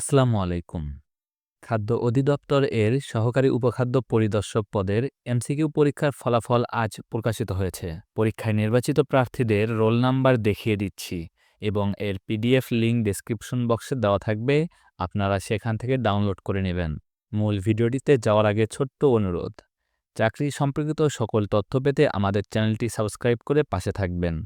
আসসালামু আলাইকুম। খাদ্য অধিদপ্তর এর সহকারী উপখাদ্য পরিদর্শক পদের এমসিকিউ পরীক্ষার ফলাফল আজ প্রকাশিত হয়েছে। পরীক্ষায় নির্বাচিত প্রার্থীদের রোল নাম্বার দেখিয়ে দিচ্ছি এবং এর পিডিএফ লিঙ্ক ডেসক্রিপশন বক্সে দেওয়া থাকবে। আপনারা সেখান থেকে ডাউনলোড করে নেবেন। মূল ভিডিওটিতে যাওয়ার আগে ছোট্ট অনুরোধ, চাকরি সম্পর্কিত সকল তথ্য পেতে আমাদের চ্যানেলটি সাবস্ক্রাইব করে পাশে থাকবেন।